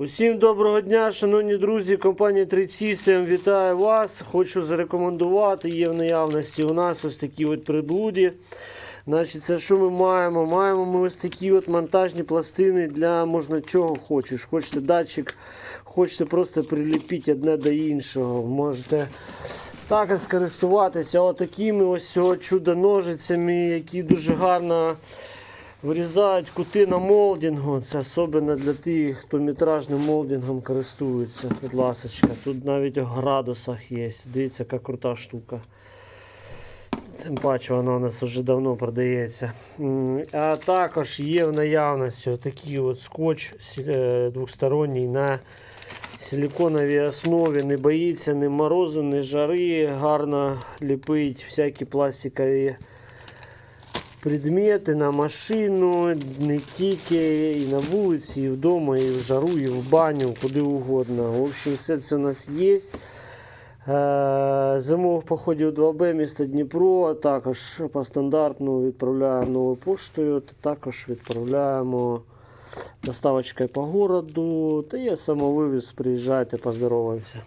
Усім доброго дня, шановні друзі, компанія 3 System вітаю вас. Хочу зарекомендувати, є в наявності у нас ось такі от приблуді. Значить, це що ми маємо? Маємо ми ось такі от монтажні пластини для можна чого хочеш. Хочете датчик, хочете просто приліпити одне до іншого. Можете також скористуватися отакими ось чудо-ножицями, які дуже гарно вирізають кути на молдингу. Це особливо для тих, хто метражним молдингом користується. Будь ласка, тут навіть в градусах є. Дивіться, яка крута штука. Тим паче вона у нас вже давно продається. А також є в наявності такий от скотч е, двосторонній на силиконовій основі. Не боїться ні морозу, ні жари. Гарно ліпить всякі пластикові предмети на машину, не тільки і на вулиці, і вдома, і в жару, і в баню, куди угодно. В общем, все це у нас є. Е, Зимових походів 2Б місто Дніпро, також по стандартну відправляємо новою поштою, також відправляємо доставочкою по городу. Та є самовивіз, приїжджайте, поздороваємося.